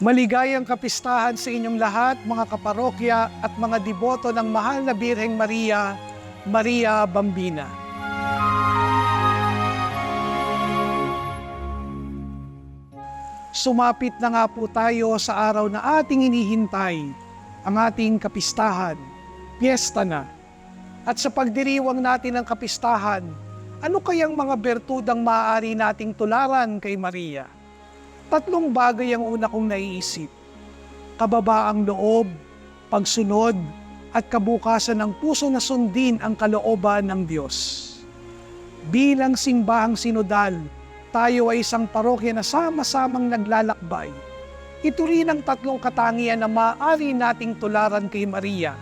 Maligayang kapistahan sa inyong lahat, mga kaparokya at mga deboto ng mahal na Birheng Maria, Maria Bambina. Sumapit na nga po tayo sa araw na ating inihintay, ang ating kapistahan, piyesta na. At sa pagdiriwang natin ng kapistahan, ano kayang mga bertudang maaari nating tularan kay Maria? Tatlong bagay ang una kong naiisip. Kababaang loob, pagsunod, at kabukasan ng puso na sundin ang kalooban ng Diyos. Bilang simbahang sinodal, tayo ay isang parokya na sama-samang naglalakbay. Ito rin ang tatlong katangian na maaari nating tularan kay Maria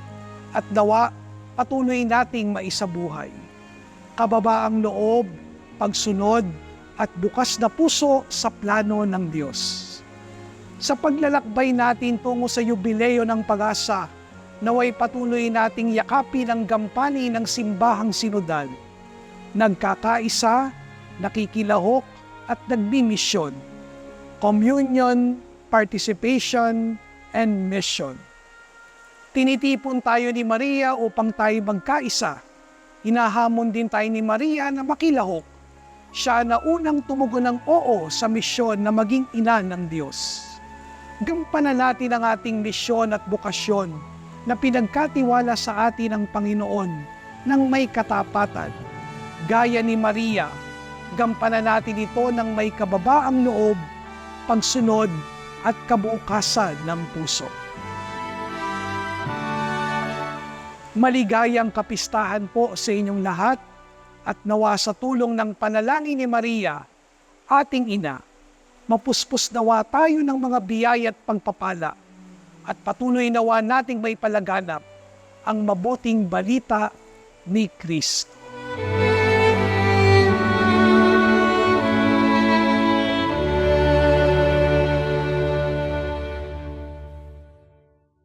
at nawa patuloy nating maisabuhay. Kababaang loob, pagsunod, at bukas na puso sa plano ng Diyos. Sa paglalakbay natin tungo sa yubileo ng pag-asa, naway patuloy nating yakapin ang gampani ng simbahang sinodal. Nagkakaisa, nakikilahok, at nagbimisyon. Communion, participation, and mission. Tinitipon tayo ni Maria upang tayo magkaisa. Hinahamon din tayo ni Maria na makilahok. Siya na unang tumugon ng oo sa misyon na maging ina ng Diyos. Gampanan natin ang ating misyon at bukasyon na pinagkatiwala sa atin ng Panginoon ng may katapatan. Gaya ni Maria, gampanan natin ito ng may kababaang loob, pagsunod at kabukasan ng puso. Maligayang kapistahan po sa inyong lahat at nawa sa tulong ng panalangin ni Maria, ating ina, mapuspos nawa tayo ng mga biyaya at pagpapala at patuloy nawa nating may palaganap ang mabuting balita ni Kristo.